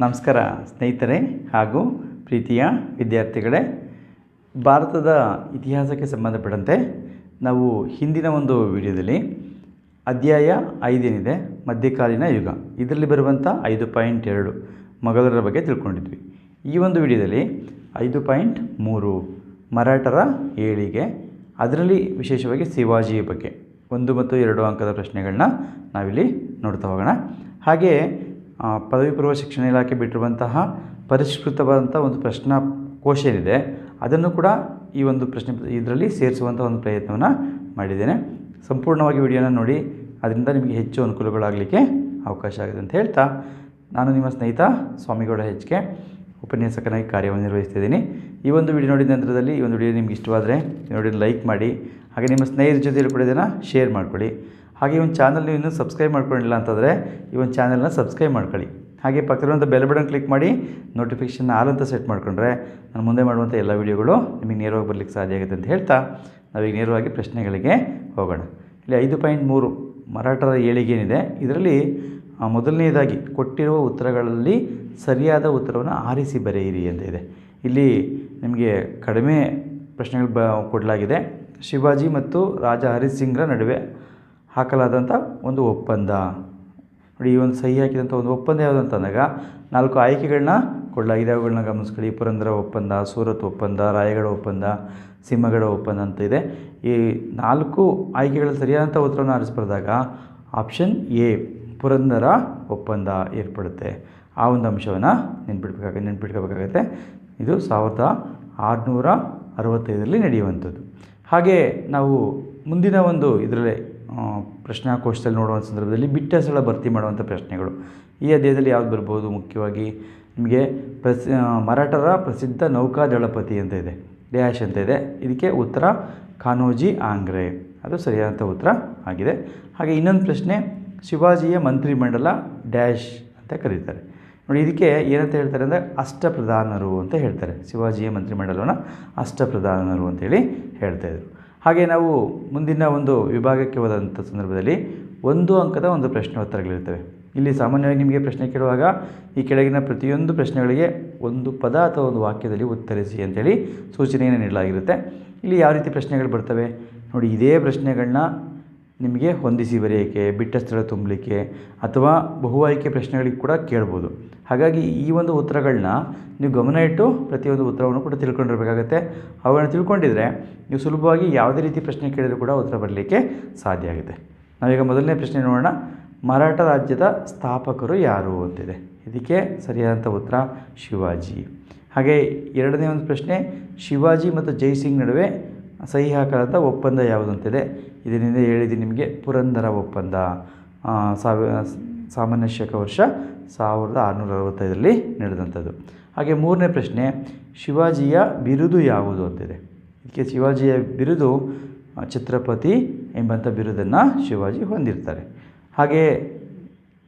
ನಮಸ್ಕಾರ ಸ್ನೇಹಿತರೆ ಹಾಗೂ ಪ್ರೀತಿಯ ವಿದ್ಯಾರ್ಥಿಗಳೇ ಭಾರತದ ಇತಿಹಾಸಕ್ಕೆ ಸಂಬಂಧಪಟ್ಟಂತೆ ನಾವು ಹಿಂದಿನ ಒಂದು ವಿಡಿಯೋದಲ್ಲಿ ಅಧ್ಯಾಯ ಐದೇನಿದೆ ಮಧ್ಯಕಾಲೀನ ಯುಗ. ಇದರಲ್ಲಿ ಬರುವಂಥ ಐದು ಪಾಯಿಂಟ್ ಎರಡು ಮೊಘಲರ ಬಗ್ಗೆ ತಿಳ್ಕೊಂಡಿದ್ವಿ. ಈ ಒಂದು ವಿಡಿಯೋದಲ್ಲಿ ಐದು ಪಾಯಿಂಟ್ ಮೂರು ಮರಾಠರ ಏಳಿಗೆ ಅದರಲ್ಲಿ ವಿಶೇಷವಾಗಿ ಶಿವಾಜಿಯ ಬಗ್ಗೆ ಒಂದು ಮತ್ತು ಎರಡು ಅಂಕದ ಪ್ರಶ್ನೆಗಳನ್ನ ನಾವಿಲ್ಲಿ ನೋಡ್ತಾ ಹೋಗೋಣ. ಹಾಗೆ ಆ, ಪದವಿ ಪೂರ್ವ ಶಿಕ್ಷಣ ಇಲಾಖೆ ಬಿಟ್ಟಿರುವಂತಹ ಪರಿಷ್ಕೃತವಾದಂಥ ಒಂದು ಪ್ರಶ್ನಾ ಕೋಶ ಏನಿದೆ ಅದನ್ನು ಕೂಡ ಈ ಒಂದು ಪ್ರಶ್ನೆ ಇದರಲ್ಲಿ ಸೇರಿಸುವಂಥ ಒಂದು ಪ್ರಯತ್ನವನ್ನು ಮಾಡಿದ್ದೇನೆ. ಸಂಪೂರ್ಣವಾಗಿ ವಿಡಿಯೋನ ನೋಡಿ, ಅದರಿಂದ ನಿಮಗೆ ಹೆಚ್ಚು ಅನುಕೂಲಗಳಾಗಲಿಕ್ಕೆ ಅವಕಾಶ ಆಗಿದೆ ಅಂತ ಹೇಳ್ತಾ, ನಾನು ನಿಮ್ಮ ಸ್ನೇಹಿತ ಸ್ವಾಮಿಗೌಡ ಹೆಚ್ ಕೆ, ಉಪನ್ಯಾಸಕನಾಗಿ ಕಾರ್ಯವನ್ನು ನಿರ್ವಹಿಸ್ತಿದ್ದೀನಿ ಈ ಒಂದು ವಿಡಿಯೋ ನೋಡಿದ ನಂತರದಲ್ಲಿ ಈ ಒಂದು ವಿಡಿಯೋ ನಿಮ್ಗೆ ಇಷ್ಟವಾದರೆ ನೋಡಿ ಲೈಕ್ ಮಾಡಿ, ಹಾಗೆ ನಿಮ್ಮ ಸ್ನೇಹಿತರ ಜೊತೆಯಲ್ಲಿ ಕೂಡ ಇದನ್ನು ಶೇರ್ ಮಾಡ್ಕೊಳ್ಳಿ. ಹಾಗೆ ಈ ಒಂದು ಚಾನಲ್ ನೀವು ಇನ್ನೂ ಸಬ್ಸ್ಕ್ರೈಬ್ ಮಾಡ್ಕೊಂಡಿಲ್ಲ ಅಂತಂದರೆ ಈ ಒಂದು ಚಾನಲ್ನ ಸಬ್ಸ್ಕ್ರೈಬ್ ಮಾಡ್ಕೊಳ್ಳಿ. ಹಾಗೆ ಪಕ್ಕದಲ್ಲಿರುವಂಥ ಬೆಲ್ ಬಟನ್ ಕ್ಲಿಕ್ ಮಾಡಿ ನೋಟಿಫಿಕೇಷನ್ ಆಲ್ ಅಂತ ಸೆಟ್ ಮಾಡ್ಕೊಂಡ್ರೆ ನಾನು ಮುಂದೆ ಮಾಡುವಂಥ ಎಲ್ಲ ವೀಡಿಯೋಗಳು ನಿಮಗೆ ನೇರವಾಗಿ ಬರಲಿಕ್ಕೆ ಸಾಧ್ಯ ಆಗುತ್ತೆ ಅಂತ ಹೇಳ್ತಾ ನಾವೀಗ ನೇರವಾಗಿ ಪ್ರಶ್ನೆಗಳಿಗೆ ಹೋಗೋಣ. ಇಲ್ಲಿ ಐದು ಪಾಯಿಂಟ್ ಮೂರು ಮರಾಠರ ಏಳಿಗೆ ಏನಿದೆ, ಇದರಲ್ಲಿ ಮೊದಲನೇದಾಗಿ ಕೊಟ್ಟಿರುವ ಉತ್ತರಗಳಲ್ಲಿ ಸರಿಯಾದ ಉತ್ತರವನ್ನು ಆರಿಸಿ ಬರೆಯಿರಿ ಅಂತ ಇದೆ. ಇಲ್ಲಿ ನಿಮಗೆ ಕಡಿಮೆ ಪ್ರಶ್ನೆಗಳು ಬ, ಕೊಡಲಾಗಿದೆ. ಶಿವಾಜಿ ಮತ್ತು ರಾಜ ಹರಿಸಿಂಗ್ರ ನಡುವೆ ಹಾಕಲಾದಂಥ ಒಂದು ಒಪ್ಪಂದ. ನೋಡಿ, ಈ ಒಂದು ಸಹಿ ಹಾಕಿದಂಥ ಒಂದು ಒಪ್ಪಂದ ಯಾವುದು ಅಂತಂದಾಗ ನಾಲ್ಕು ಆಯ್ಕೆಗಳನ್ನ ಕೊಡಲಾಗಿದೆ ಅವುಗಳನ್ನ ಗಮನಿಸ್ಕೊಳ್ಳಿ. ಪುರಂದರ ಒಪ್ಪಂದ, ಸೂರತ್ ಒಪ್ಪಂದ ರಾಯಗಡ ಒಪ್ಪಂದ ಸಿಂಹಗಡ ಒಪ್ಪಂದ ಅಂತ ಇದೆ. ಈ ನಾಲ್ಕು ಆಯ್ಕೆಗಳ ಸರಿಯಾದಂಥ ಉತ್ತರವನ್ನು ಆರಿಸ್ಬಾರ್ದಾಗ ಆಪ್ಷನ್ ಎ, ಪುರಂದರ ಒಪ್ಪಂದ ಏರ್ಪಡುತ್ತೆ. ಆ ಒಂದು ಅಂಶವನ್ನು ನೆನ್ಪಿಡ್ಬೇಕಾಗ ನೆನ್ಪಿಟ್ಕೋಬೇಕಾಗತ್ತೆ. ಇದು ಸಾವಿರದ ಆರುನೂರ ಅರವತ್ತೈದರಲ್ಲಿ ನಡೆಯುವಂಥದ್ದು. ಹಾಗೆ ನಾವು ಮುಂದಿನ ಒಂದು ಇದರಲ್ಲೇ ಪ್ರಶ್ನಾಕೋಶದಲ್ಲಿ ನೋಡುವಂಥ ಸಂದರ್ಭದಲ್ಲಿ ಬಿಟ್ಟ ಸ್ಥಳ ಭರ್ತಿ ಮಾಡುವಂಥ ಪ್ರಶ್ನೆಗಳು. ಈ ಅಧ್ಯಾಯದಲ್ಲಿ ಯಾವ್ದು ಬರ್ಬೋದು? ಮುಖ್ಯವಾಗಿ ನಿಮಗೆ ಪ್ರಸಿ ಮರಾಠರ ಪ್ರಸಿದ್ಧ ನೌಕಾ ದಳಪತಿ ಅಂತ ಇದೆ. ಡ್ಯಾಶ್ ಅಂತ ಇದೆ. ಇದಕ್ಕೆ ಉತ್ತರ ಕಾನೋಜಿ ಆಂಗ್ರೆ. ಅದು ಸರಿಯಾದಂಥ ಉತ್ತರ ಆಗಿದೆ. ಹಾಗೆ ಇನ್ನೊಂದು ಪ್ರಶ್ನೆ, ಶಿವಾಜಿಯ ಮಂತ್ರಿಮಂಡಲ ಡ್ಯಾಶ್ ಅಂತ ಕರೀತಾರೆ. ನೋಡಿ, ಇದಕ್ಕೆ ಏನಂತ ಹೇಳ್ತಾರೆ ಅಂದರೆ ಅಷ್ಟಪ್ರಧಾನರು ಅಂತ ಹೇಳ್ತಾರೆ. ಶಿವಾಜಿಯ ಮಂತ್ರಿಮಂಡಲವನ್ನು ಅಷ್ಟಪ್ರಧಾನರು ಅಂತೇಳಿ ಹೇಳ್ತಾಯಿದ್ರು ಹಾಗೆ ನಾವು ಮುಂದಿನ ಒಂದು ವಿಭಾಗಕ್ಕೆ ಹೋದಂಥ ಸಂದರ್ಭದಲ್ಲಿ ಒಂದು ಅಂಕದ ಒಂದು ಪ್ರಶ್ನೋತ್ತರಗಳಿರ್ತವೆ ಇಲ್ಲಿ ಸಾಮಾನ್ಯವಾಗಿ ನಿಮಗೆ ಪ್ರಶ್ನೆ ಕೇಳುವಾಗ ಈ ಕೆಳಗಿನ ಪ್ರತಿಯೊಂದು ಪ್ರಶ್ನೆಗಳಿಗೆ ಒಂದು ಪದ ಅಥವಾ ಒಂದು ವಾಕ್ಯದಲ್ಲಿ ಉತ್ತರಿಸಿ ಅಂತೇಳಿ ಸೂಚನೆಯನ್ನು ನೀಡಲಾಗಿರುತ್ತೆ. ಇಲ್ಲಿ ಯಾವ ರೀತಿ ಪ್ರಶ್ನೆಗಳು ಬರ್ತವೆ? ನೋಡಿ, ಇದೇ ಪ್ರಶ್ನೆಗಳನ್ನ ನಿಮಗೆ ಹೊಂದಿಸಿ ಬರೆಯೋಕ್ಕೆ, ಬಿಟ್ಟ ಸ್ಥಳ ತುಂಬಲಿಕ್ಕೆ ಅಥವಾ ಬಹು ಆಯ್ಕೆ ಪ್ರಶ್ನೆಗಳಿಗೆ ಕೂಡ ಕೇಳ್ಬೋದು. ಹಾಗಾಗಿ ಈ ಒಂದು ಉತ್ತರಗಳನ್ನ ನೀವು ಗಮನ ಇಟ್ಟು ಪ್ರತಿಯೊಂದು ಉತ್ತರವನ್ನು ಕೂಡ ತಿಳ್ಕೊಂಡಿರಬೇಕಾಗತ್ತೆ. ಅವುಗಳನ್ನ ತಿಳ್ಕೊಂಡಿದ್ರೆ ನೀವು ಸುಲಭವಾಗಿ ಯಾವುದೇ ರೀತಿ ಪ್ರಶ್ನೆ ಕೇಳಿದರೂ ಕೂಡ ಉತ್ತರ ಬರಲಿಕ್ಕೆ ಸಾಧ್ಯ ಆಗುತ್ತೆ. ನಾವೀಗ ಮೊದಲನೇ ಪ್ರಶ್ನೆ ನೋಡೋಣ. ಮರಾಠ ರಾಜ್ಯದ ಸ್ಥಾಪಕರು ಯಾರು ಅಂತಿದೆ. ಇದಕ್ಕೆ ಸರಿಯಾದಂಥ ಉತ್ತರ ಶಿವಾಜಿ. ಹಾಗೆ ಎರಡನೇ ಒಂದು ಪ್ರಶ್ನೆ, ಶಿವಾಜಿ ಮತ್ತು ಜೈಸಿಂಗ್ ನಡುವೆ ಸಹಿ ಹಾಕಲಾದ ಒಪ್ಪಂದ ಯಾವುದು ಅಂತಿದೆ ಇದರಿಂದ ಹೇಳಿದ್ದೀನಿ ನಿಮಗೆ ಪುರಂದರ ಒಪ್ಪಂದ. ಸಾವಿ ಸಾಮಾನ್ಯ ಶಕ ವರ್ಷ ಸಾವಿರದ ಆರುನೂರ ಅರವತ್ತೈದರಲ್ಲಿ ನಡೆದಂಥದ್ದು. ಹಾಗೆ ಮೂರನೇ ಪ್ರಶ್ನೆ, ಶಿವಾಜಿಯ ಬಿರುದು ಯಾವುದು ಅಂತಿದೆ? ಇದಕ್ಕೆ ಶಿವಾಜಿಯ ಬಿರುದು ಛತ್ರಪತಿ ಎಂಬಂಥ ಬಿರುದನ್ನು ಶಿವಾಜಿ ಹೊಂದಿರ್ತಾರೆ. ಹಾಗೆ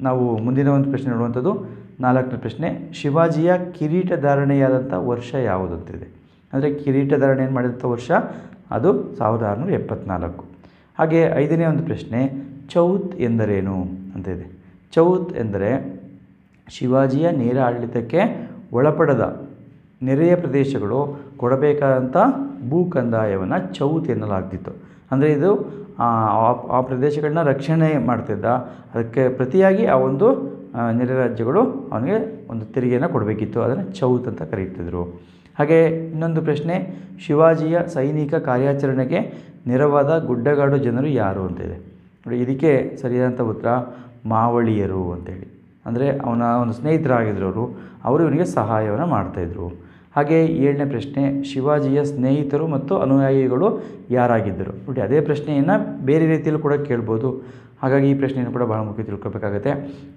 ನಾವು ಮುಂದಿನ ಒಂದು ಪ್ರಶ್ನೆ ನೋಡುವಂಥದ್ದು. ನಾಲ್ಕನೇ ಪ್ರಶ್ನೆ, ಶಿವಾಜಿಯ ಕಿರೀಟ ಧಾರಣೆಯಾದಂಥ ವರ್ಷ ಯಾವುದು ಅಂತಿದೆ ಅಂದರೆ ಕಿರೀಟ ಏನು ಮಾಡಿದಂಥ ವರ್ಷ? ಅದು ಸಾವಿರದ ಆರುನೂರ ಎಪ್ಪತ್ನಾಲ್ಕು. ಹಾಗೆ ಐದನೇ ಒಂದು ಪ್ರಶ್ನೆ, ಚೌತ್ ಎಂದರೇನು ಅಂತ ಇದೆ. ಚೌತ್ ಎಂದರೆ ಶಿವಾಜಿಯ ನೇರ ಆಡಳಿತಕ್ಕೆ ಒಳಪಡದ ನೆರೆಯ ಪ್ರದೇಶಗಳು ಕೊಡಬೇಕಾದಂಥ ಭೂ ಕಂದಾಯವನ್ನು ಚೌತ್ ಎನ್ನಲಾಗ್ತಿತ್ತು. ಅಂದರೆ ಇದು ಆ ಪ್ರದೇಶಗಳನ್ನ ರಕ್ಷಣೆ ಮಾಡ್ತಿದ್ದ. ಅದಕ್ಕೆ ಪ್ರತಿಯಾಗಿ ಆ ಒಂದು ನೆರೆ ರಾಜ್ಯಗಳು ಅವನಿಗೆ ಒಂದು ತೆರಿಗೆಯನ್ನು ಕೊಡಬೇಕಿತ್ತು. ಅದನ್ನು ಚೌತ್ ಅಂತ ಕರೀತಿದ್ರು. ಹಾಗೆ ಇನ್ನೊಂದು ಪ್ರಶ್ನೆ, ಶಿವಾಜಿಯ ಸೈನಿಕ ಕಾರ್ಯಾಚರಣೆಗೆ ನೆರವಾದ ಗುಡ್ಡಗಾಡು ಜನರು ಯಾರು ಅಂತಿದೆ ನೋಡಿ, ಇದಕ್ಕೆ ಸರಿಯಾದಂಥ ಉತ್ತರ ಮಾವಳಿಯರು ಅಂತೇಳಿ ಅಂದರೆ ಅವನ ಒಂದು ಸ್ನೇಹಿತರಾಗಿದ್ದರು ಅವರು ಅವರು ಇವನಿಗೆ ಸಹಾಯವನ್ನು ಮಾಡ್ತಾಯಿದ್ರು ಹಾಗೆ ಏಳನೇ ಪ್ರಶ್ನೆ, ಶಿವಾಜಿಯ ಸ್ನೇಹಿತರು ಮತ್ತು ಅನುಯಾಯಿಗಳು ಯಾರಾಗಿದ್ದರು? ನೋಡಿ, ಅದೇ ಪ್ರಶ್ನೆಯನ್ನು ಬೇರೆ ರೀತಿಯಲ್ಲಿ ಕೂಡ ಕೇಳ್ಬೋದು. ಹಾಗಾಗಿ ಈ ಪ್ರಶ್ನೆಯನ್ನು ಕೂಡ ಬಹಳ ಮುಖ್ಯ ತಿಳ್ಕೊಬೇಕಾಗತ್ತೆ.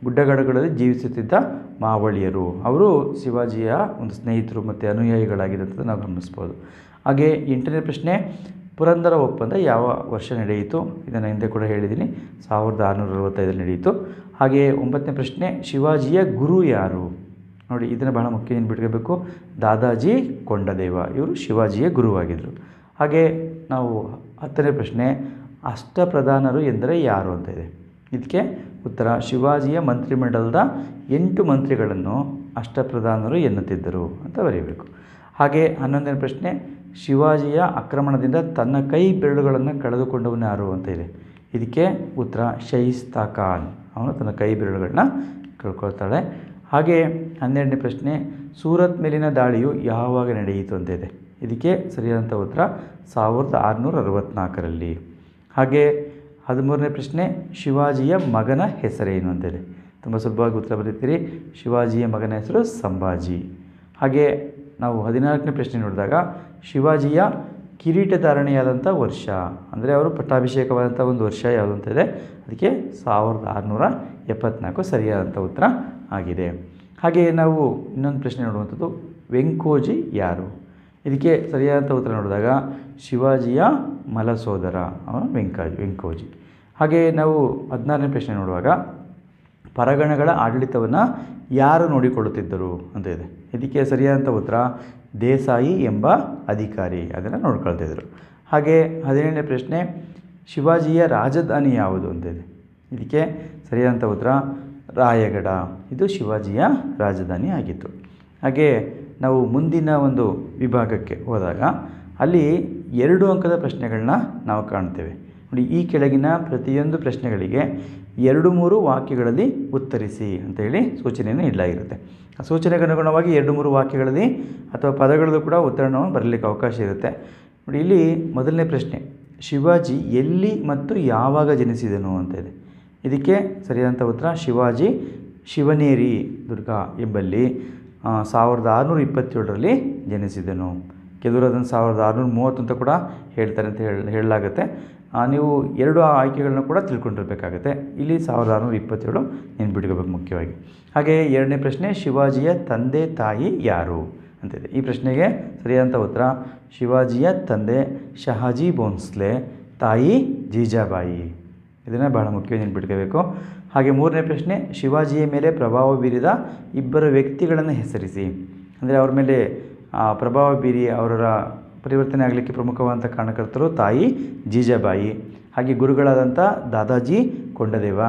ಗುಡ್ಡಗಾಡುಗಳಲ್ಲಿ ಜೀವಿಸುತ್ತಿದ್ದ ಮಾವಳಿಯರು, ಅವರು ಶಿವಾಜಿಯ ಒಂದು ಸ್ನೇಹಿತರು ಮತ್ತು ಅನುಯಾಯಿಗಳಾಗಿದ್ದಂಥದ್ದು ನಾವು ಗಮನಿಸ್ಬೋದು. ಹಾಗೆ ಎಂಟನೇ ಪ್ರಶ್ನೆ, ಪುರಂದರ ಒಪ್ಪಂದ ಯಾವ ವರ್ಷ ನಡೆಯಿತು? ಇದನ್ನು ಹಿಂದೆ ಕೂಡ ಹೇಳಿದ್ದೀನಿ. ಸಾವಿರದ ಆರುನೂರ ಅರವತ್ತೈದರಲ್ಲಿ ನಡೆಯಿತು. ಹಾಗೆ ಒಂಬತ್ತನೇ ಪ್ರಶ್ನೆ, ಶಿವಾಜಿಯ ಗುರು ಯಾರು? ನೋಡಿ, ಇದನ್ನು ಬಹಳ ಮುಖ್ಯ ಏನು ಬಿಟ್ಕೋಬೇಕು? ದಾದಾಜಿ ಕೊಂಡದೇವ, ಇವರು ಶಿವಾಜಿಯ ಗುರುವಾಗಿದ್ದರು. ಹಾಗೆ ನಾವು ಹತ್ತನೇ ಪ್ರಶ್ನೆ ಅಷ್ಟಪ್ರಧಾನರು ಎಂದರೆ ಯಾರು ಅಂತ ಇದೆ. ಇದಕ್ಕೆ ಉತ್ತರ, ಶಿವಾಜಿಯ ಮಂತ್ರಿಮಂಡಲದ ಎಂಟು ಮಂತ್ರಿಗಳನ್ನು ಅಷ್ಟಪ್ರಧಾನರು ಎನ್ನುತ್ತಿದ್ದರು ಅಂತ ಬರೀಬೇಕು. ಹಾಗೆ ಹನ್ನೊಂದನೇ ಪ್ರಶ್ನೆ, ಶಿವಾಜಿಯ ಆಕ್ರಮಣದಿಂದ ತನ್ನ ಕೈ ಬೆರಳುಗಳನ್ನು ಕಳೆದುಕೊಂಡವನು ಯಾರು ಅಂತ ಇದೆ. ಇದಕ್ಕೆ ಉತ್ತರ ಶೈಸ್ತಾ ಖಾನ್ ಅವನು ತನ್ನ ಕೈ ಬೆರಳುಗಳನ್ನ ಕಳ್ಕೊಳ್ತಾಳೆ. ಹಾಗೆ ಹನ್ನೆರಡನೇ ಪ್ರಶ್ನೆ, ಸೂರತ್ ಮೇಲಿನ ದಾಳಿಯು ಯಾವಾಗ ನಡೆಯಿತು ಅಂತ ಇದೆ. ಇದಕ್ಕೆ ಸರಿಯಾದಂಥ ಉತ್ತರ, ಸಾವಿರದ ಆರುನೂರ ಅರವತ್ತ್ನಾಲ್ಕರಲ್ಲಿ ಹಾಗೆ ಹದಿಮೂರನೇ ಪ್ರಶ್ನೆ, ಶಿವಾಜಿಯ ಮಗನ ಹೆಸರೇನು ಅಂತಿದೆ ತುಂಬ ಸುಲಭವಾಗಿ ಉತ್ತರ ಬರೀತೀರಿ. ಶಿವಾಜಿಯ ಮಗನ ಹೆಸರು ಸಂಭಾಜಿ. ಹಾಗೆ ನಾವು ಹದಿನಾಲ್ಕನೇ ಪ್ರಶ್ನೆ ನೋಡಿದಾಗ, ಶಿವಾಜಿಯ ಕಿರೀಟಧಾರಣೆಯಾದಂಥ ವರ್ಷ, ಅಂದರೆ ಅವರು ಪಟ್ಟಾಭಿಷೇಕವಾದಂಥ ಒಂದು ವರ್ಷ ಯಾವುದು ಅಂತ ಇದೆ? ಅದಕ್ಕೆ ಸಾವಿರದ ಆರುನೂರ ಎಪ್ಪತ್ನಾಲ್ಕು ಸರಿಯಾದಂಥ ಉತ್ತರ ಆಗಿದೆ. ಹಾಗೆಯೇ ನಾವು ಇನ್ನೊಂದು ಪ್ರಶ್ನೆ ನೋಡುವಂಥದ್ದು, ವೆಂಕೋಜಿ ಯಾರು? ಇದಕ್ಕೆ ಸರಿಯಾದಂಥ ಉತ್ತರ ನೋಡಿದಾಗ ಶಿವಾಜಿಯ ಮಲಸೋದರ, ಅವನು ವೆಂಕಾಜಿ ವೆಂಕೋಜಿ. ಹಾಗೆ ನಾವು ಹದಿನಾರನೇ ಪ್ರಶ್ನೆ ನೋಡುವಾಗ, ಪರಗಣಗಳ ಆಡಳಿತವನ್ನು ಯಾರು ನೋಡಿಕೊಳ್ಳುತ್ತಿದ್ದರು ಅಂತ ಇದೆ. ಇದಕ್ಕೆ ಸರಿಯಾದಂಥ ಉತ್ತರ, ದೇಸಾಯಿ ಎಂಬ ಅಧಿಕಾರಿ. ಅದನ್ನು ನೋಡ್ಕೊಳ್ತಿದ್ದರು ಹಾಗೆ ಹದಿನೇಳನೇ ಪ್ರಶ್ನೆ, ಶಿವಾಜಿಯ ರಾಜಧಾನಿ ಯಾವುದು ಅಂತ ಇದೆ. ಇದಕ್ಕೆ ಸರಿಯಾದಂಥ ಉತ್ತರ, ರಾಯಗಡ. ಇದು ಶಿವಾಜಿಯ ರಾಜಧಾನಿ ಆಗಿತ್ತು. ಹಾಗೆ ನಾವು ಮುಂದಿನ ಒಂದು ವಿಭಾಗಕ್ಕೆ ಹೋದಾಗ ಅಲ್ಲಿ ಎರಡು ಅಂಕದ ಪ್ರಶ್ನೆಗಳನ್ನ ನಾವು ಕಾಣ್ತೇವೆ. ನೋಡಿ, ಈ ಕೆಳಗಿನ ಪ್ರತಿಯೊಂದು ಪ್ರಶ್ನೆಗಳಿಗೆ ಎರಡು ಮೂರು ವಾಕ್ಯಗಳಲ್ಲಿ ಉತ್ತರಿಸಿ ಅಂತೇಳಿ ಸೂಚನೆಯನ್ನು ನೀಡಲಾಗಿರುತ್ತೆ ಆ ಸೂಚನೆಗೆ ಅನುಗುಣವಾಗಿ ಎರಡು ಮೂರು ವಾಕ್ಯಗಳಲ್ಲಿ ಅಥವಾ ಪದಗಳಲ್ಲೂ ಕೂಡ ಉತ್ತರವನ್ನು ಬರಲಿಕ್ಕೆ ಅವಕಾಶ ಇರುತ್ತೆ. ನೋಡಿ, ಇಲ್ಲಿ ಮೊದಲನೇ ಪ್ರಶ್ನೆ, ಶಿವಾಜಿ ಎಲ್ಲಿ ಮತ್ತು ಯಾವಾಗ ಜನಿಸಿದನು ಅಂತ ಇದೆ. ಇದಕ್ಕೆ ಸರಿಯಾದಂಥ ಉತ್ತರ, ಶಿವಾಜಿ ಶಿವನೇರಿ ದುರ್ಗಾ ಎಂಬಲ್ಲಿ. ಸಾವಿರದ ಆರುನೂರ ಇಪ್ಪತ್ತೇಳರಲ್ಲಿ ಜನಿಸಿದನು. ಕೆಲವರು ಅದನ್ನು ಸಾವಿರದ ಆರುನೂರ ಮೂವತ್ತು ಅಂತ ಕೂಡ ಹೇಳ್ತಾರೆ ಅಂತ ಹೇಳಿ, ಹೇಳಲಾಗುತ್ತೆ. ನೀವು ಎರಡು ಆಯ್ಕೆಗಳನ್ನ ಕೂಡ ತಿಳ್ಕೊಂಡಿರ್ಬೇಕಾಗತ್ತೆ. ಇಲ್ಲಿ ಸಾವಿರದ ಆರುನೂರ ಇಪ್ಪತ್ತೇಳು ನೆನ್ಪಿಟ್ಕೋಬೇಕು ಮುಖ್ಯವಾಗಿ. ಹಾಗೆ ಎರಡನೇ ಪ್ರಶ್ನೆ, ಶಿವಾಜಿಯ ತಂದೆ ತಾಯಿ ಯಾರು? ಅಂತಿದೆ. ಈ ಪ್ರಶ್ನೆಗೆ ಸರಿಯಾದಂಥ ಉತ್ತರ, ಶಿವಾಜಿಯ ತಂದೆ ಶಹಾಜಿ ಬೋನ್ಸ್ಲೆ ತಾಯಿ ಜೀಜಾಬಾಯಿ. ಇದನ್ನು ಬಹಳ ಮುಖ್ಯವಾಗಿ ನೆನ್ಪಿಟ್ಕೋಬೇಕು. ಹಾಗೆ ಮೂರನೇ ಪ್ರಶ್ನೆ, ಶಿವಾಜಿಯ ಮೇಲೆ ಪ್ರಭಾವ ಬೀರಿದ ಇಬ್ಬರು ವ್ಯಕ್ತಿಗಳನ್ನು ಹೆಸರಿಸಿ. ಅಂದರೆ ಅವ್ರ ಮೇಲೆ ಪ್ರಭಾವ ಬೀರಿ ಅವರ ಪರಿವರ್ತನೆ ಆಗಲಿಕ್ಕೆ ಪ್ರಮುಖವಾದಂಥ ಕಾರಣಕರ್ತರು ತಾಯಿ ಜೀಜಾಬಾಯಿ, ಹಾಗೆ ಗುರುಗಳಾದಂಥ ದಾದಾಜಿ ಕೊಂಡದೇವ.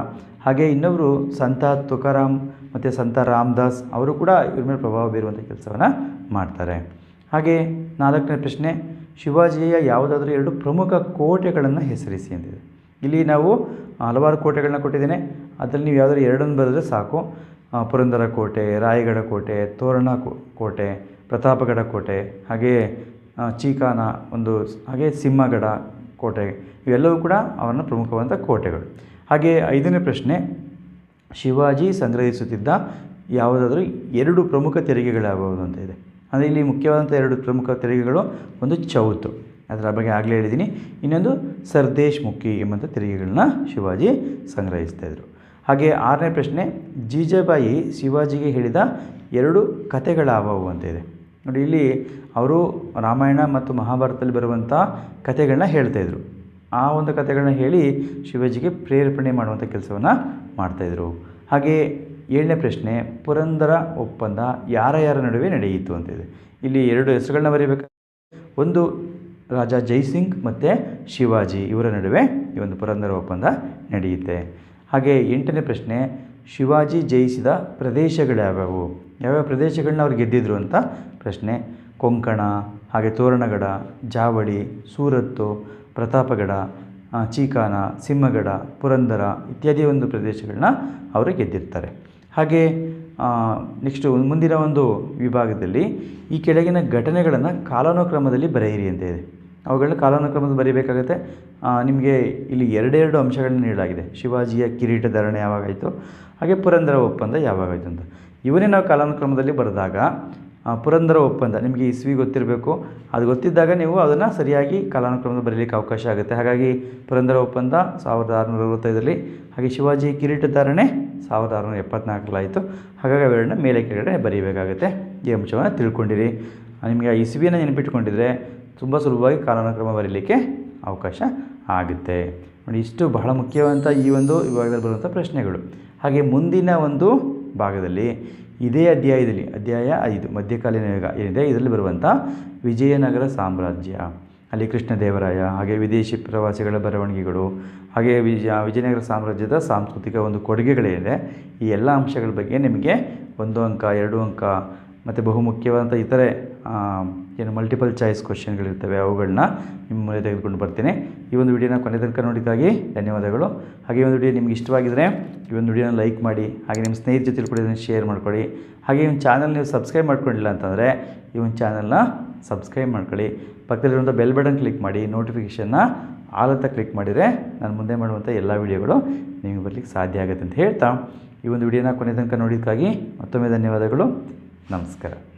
ಹಾಗೆ ಇನ್ನೊಬ್ಬರು ಸಂತ ತುಕಾರಾಮ್ ಮತ್ತು ಸಂತ ರಾಮದಾಸ್, ಅವರು ಕೂಡ ಇವ್ರ ಮೇಲೆ ಪ್ರಭಾವ ಬೀರುವಂಥ ಕೆಲಸವನ್ನು ಮಾಡ್ತಾರೆ. ಹಾಗೆ ನಾಲ್ಕನೇ ಪ್ರಶ್ನೆ, ಶಿವಾಜಿಯ ಯಾವುದಾದ್ರೂ ಎರಡು ಪ್ರಮುಖ ಕೋಟೆಗಳನ್ನು ಹೆಸರಿಸಿ ಅಂತಿದೆ. ಇಲ್ಲಿ ನಾವು ಹಲವಾರು ಕೋಟೆಗಳನ್ನ ಕೊಟ್ಟಿದ್ದೇನೆ. ಅದರಲ್ಲಿ ನೀವು ಯಾವುದಾದ್ರು ಎರಡನ್ನು ಬರೆದ್ರೆ ಸಾಕು. ಪುರಂದರ ಕೋಟೆ, ರಾಯಗಢ ಕೋಟೆ, ತೋರಣ ಕೋಟೆ, ಪ್ರತಾಪಗಢ ಕೋಟೆ ಹಾಗೆಯೇ ಚೀಕಾನ ಒಂದು ಹಾಗೆ ಸಿಂಹಗಡ ಕೋಟೆ, ಇವೆಲ್ಲವೂ ಕೂಡ ಅವನ ಪ್ರಮುಖವಾದ ಕೋಟೆಗಳು. ಹಾಗೆ ಐದನೇ ಪ್ರಶ್ನೆ, ಶಿವಾಜಿ ಸಂಗ್ರಹಿಸುತ್ತಿದ್ದ ಯಾವುದಾದ್ರೂ ಎರಡು ಪ್ರಮುಖ ತೆರಿಗೆಗಳು ಯಾವುವು ಅಂತ ಇದೆ. ಅಂದರೆ ಇಲ್ಲಿ ಮುಖ್ಯವಾದಂಥ ಎರಡು ಪ್ರಮುಖ ತೆರಿಗೆಗಳು ಒಂದು ಚೌತು. ಅದರ ಬಗ್ಗೆ ಆಗಲೇ ಹೇಳಿದ್ದೀನಿ. ಇನ್ನೊಂದು ಸರ್ದೇಶ್ ಮುಖಿ ಎಂಬಂಥ ತೆರಿಗೆಗಳನ್ನ ಶಿವಾಜಿ ಸಂಗ್ರಹಿಸ್ತಾಯಿದ್ರು ಹಾಗೆ ಆರನೇ ಪ್ರಶ್ನೆ, ಜೀಜಾಬಾಯಿ ಶಿವಾಜಿಗೆ ಹೇಳಿದ ಎರಡು ಕಥೆಗಳಾವವು ಅಂತ ಇದೆ. ನೋಡಿ, ಇಲ್ಲಿ ಅವರು ರಾಮಾಯಣ ಮತ್ತು ಮಹಾಭಾರತದಲ್ಲಿ ಬರುವಂಥ ಕಥೆಗಳನ್ನ ಹೇಳ್ತಾಯಿದ್ರು ಆ ಒಂದು ಕಥೆಗಳನ್ನ ಹೇಳಿ ಶಿವಾಜಿಗೆ ಪ್ರೇರೇಪಣೆ ಮಾಡುವಂಥ ಕೆಲಸವನ್ನು ಮಾಡ್ತಾಯಿದ್ರು ಹಾಗೆ ಏಳನೇ ಪ್ರಶ್ನೆ, ಪುರಂದರ ಒಪ್ಪಂದ ಯಾರ ಯಾರ ನಡುವೆ ನಡೆಯಿತು ಅಂತಿದೆ ಇಲ್ಲಿ ಎರಡು ಹೆಸರುಗಳನ್ನ ಬರೀಬೇಕು ಒಂದು ರಾಜ ಜೈಸಿಂಗ್ ಮತ್ತು ಶಿವಾಜಿ, ಇವರ ನಡುವೆ ಈ ಒಂದು ಪುರಂದರ ಒಪ್ಪಂದ ನಡೆಯುತ್ತೆ. ಹಾಗೆ ಎಂಟನೇ ಪ್ರಶ್ನೆ, ಶಿವಾಜಿ ಜಯಿಸಿದ ಪ್ರದೇಶಗಳು ಯಾವ್ಯಾವು ಪ್ರದೇಶಗಳನ್ನ ಅವ್ರು ಗೆದ್ದಿದ್ರು ಅಂತ ಪ್ರಶ್ನೆ. ಕೊಂಕಣ, ಹಾಗೆ ತೋರಣಗಡ, ಜಾವಳಿ, ಸೂರತ್ತು, ಪ್ರತಾಪಗಡ ಚೀಕಾನ, ಸಿಂಹಗಡ, ಪುರಂದರ ಇತ್ಯಾದಿ ಒಂದು ಪ್ರದೇಶಗಳನ್ನ ಅವರು ಗೆದ್ದಿರ್ತಾರೆ. ಹಾಗೆ ನೆಕ್ಸ್ಟು ಮುಂದಿನ ಒಂದು ವಿಭಾಗದಲ್ಲಿ ಈ ಕೆಳಗಿನ ಘಟನೆಗಳನ್ನು ಕಾಲಾನುಕ್ರಮದಲ್ಲಿ ಬರೆಯಿರಿ ಅಂತ ಇದೆ. ಅವುಗಳನ್ನ ಕಾಲಾನುಕ್ರಮದಲ್ಲಿ ಬರೀಬೇಕಾಗುತ್ತೆ. ನಿಮಗೆ ಇಲ್ಲಿ ಎರಡೆರಡು ಅಂಶಗಳನ್ನ ನೀಡಲಾಗಿದೆ. ಶಿವಾಜಿಯ ಕಿರೀಟ ಧಾರಣೆ ಯಾವಾಗಾಯಿತು? ಹಾಗೆ ಪುರಂದರ ಒಪ್ಪಂದ ಯಾವಾಗಾಯಿತು ಅಂತ. ಇವನೇ ನಾವು ಕಾಲಾನುಕ್ರಮದಲ್ಲಿ ಬರೆದಾಗ ಪುರಂದರ ಒಪ್ಪಂದ ನಿಮಗೆ ಇಸ್ವಿ ಗೊತ್ತಿರಬೇಕು. ಅದು ಗೊತ್ತಿದ್ದಾಗ ನೀವು ಅದನ್ನು ಸರಿಯಾಗಿ ಕಾಲಾನುಕ್ರಮದಲ್ಲಿ ಬರೀಲಿಕ್ಕೆ ಅವಕಾಶ ಆಗುತ್ತೆ. ಹಾಗಾಗಿ ಪುರಂದರ ಒಪ್ಪಂದ ಸಾವಿರದ ಆರುನೂರ ಅರವತ್ತೈದರಲ್ಲಿ, ಹಾಗೆ ಶಿವಾಜಿ ಕಿರೀಟಧಾರಣೆ ಸಾವಿರದ ಆರುನೂರ ಎಪ್ಪತ್ನಾಲ್ಕರಲ್ಲಾಯಿತು ಹಾಗಾಗಿ ಅವೆರಡನ್ನ ಮೇಲೆ ಕೆಳಗಡೆ ಬರೀಬೇಕಾಗುತ್ತೆ. ಈ ಅಂಶವನ್ನು ತಿಳ್ಕೊಂಡಿರಿ. ನಿಮಗೆ ಆ ಇಸುವಿಯನ್ನು ನೆನಪಿಟ್ಕೊಂಡಿದ್ರೆ ತುಂಬ ಸುಲಭವಾಗಿ ಕಾಲಾನುಕ್ರಮ ಬರೀಲಿಕ್ಕೆ ಅವಕಾಶ ಆಗುತ್ತೆ. ನೋಡಿ, ಇಷ್ಟು ಬಹಳ ಮುಖ್ಯವಾದಂಥ ಈ ಒಂದು ವಿಭಾಗದಲ್ಲಿ ಬರುವಂಥ ಪ್ರಶ್ನೆಗಳು. ಹಾಗೆ ಮುಂದಿನ ಒಂದು ಭಾಗದಲ್ಲಿ, ಇದೇ ಅಧ್ಯಾಯದಲ್ಲಿ, ಅಧ್ಯಾಯ ಐದು, ಮಧ್ಯಕಾಲೀನ ಯುಗ ಏನಿದೆ, ಇದರಲ್ಲಿ ಬರುವಂಥ ವಿಜಯನಗರ ಸಾಮ್ರಾಜ್ಯ. ಅಲ್ಲಿ ಕೃಷ್ಣದೇವರಾಯ ಹಾಗೆ ವಿದೇಶಿ ಪ್ರವಾಸಿಗಳ ಬರವಣಿಗೆಗಳು, ಹಾಗೆ ವಿಜಯ ವಿಜಯನಗರ ಸಾಮ್ರಾಜ್ಯದ ಸಾಂಸ್ಕೃತಿಕ ಒಂದು ಕೊಡುಗೆಗಳೇನಿದೆ ಈ ಎಲ್ಲ ಅಂಶಗಳ ಬಗ್ಗೆ ನಿಮಗೆ ಒಂದು ಅಂಕ, ಎರಡು ಅಂಕ, ಮತ್ತು ಬಹುಮುಖ್ಯವಾದಂಥ ಇತರೆ ಏನು ಮಲ್ಟಿಪಲ್ ಚಾಯ್ಸ್ ಕ್ವಶನ್ಗಳಿರ್ತವೆ ಅವುಗಳನ್ನ ನಿಮ್ಮ ಮುಂದೆ ತೆಗೆದುಕೊಂಡು ಬರ್ತೀನಿ. ಈ ಒಂದು ವಿಡಿಯೋನ ಕೊನೆ ತನಕ ನೋಡಿದ್ದಾಗಿ ಧನ್ಯವಾದಗಳು. ಹಾಗೆ ಒಂದು ವಿಡಿಯೋ ನಿಮ್ಗೆ ಇಷ್ಟವಾಗಿದ್ದರೆ ಈ ಒಂದು ವಿಡಿಯೋನ ಲೈಕ್ ಮಾಡಿ, ಹಾಗೆ ನಿಮ್ಮ ಸ್ನೇಹಿತರ ಜೊತೆ ಕೂಡ ಇದನ್ನು ಶೇರ್ ಮಾಡ್ಕೊಳ್ಳಿ. ಹಾಗೆ ಈ ಒಂದು ಚಾನಲ್ ನೀವು ಸಬ್ಸ್ಕ್ರೈಬ್ ಮಾಡ್ಕೊಂಡಿಲ್ಲ ಅಂತಂದರೆ ಈ ಒಂದು ಚಾನಲ್ನ ಸಬ್ಸ್ಕ್ರೈಬ್ ಮಾಡ್ಕೊಳ್ಳಿ. ಪಕ್ಕದಲ್ಲಿರುವಂಥ ಬೆಲ್ ಬಟನ್ ಕ್ಲಿಕ್ ಮಾಡಿ ನೋಟಿಫಿಕೇಷನ್ನ ಆಲ್ ಅಂತ ಕ್ಲಿಕ್ ಮಾಡಿದರೆ ನಾನು ಮುಂದೆ ಮಾಡುವಂಥ ಎಲ್ಲ ವೀಡಿಯೋಗಳು ನಿಮಗೆ ಬರಲಿಕ್ಕೆ ಸಾಧ್ಯ ಆಗುತ್ತೆ ಅಂತ ಹೇಳ್ತಾ. ಈ ಒಂದು ವಿಡಿಯೋನ ಕೊನೆ ತನಕ ನೋಡಿದ್ದಕ್ಕಾಗಿ ಮತ್ತೊಮ್ಮೆ ಧನ್ಯವಾದಗಳು. ನಮಸ್ಕಾರ.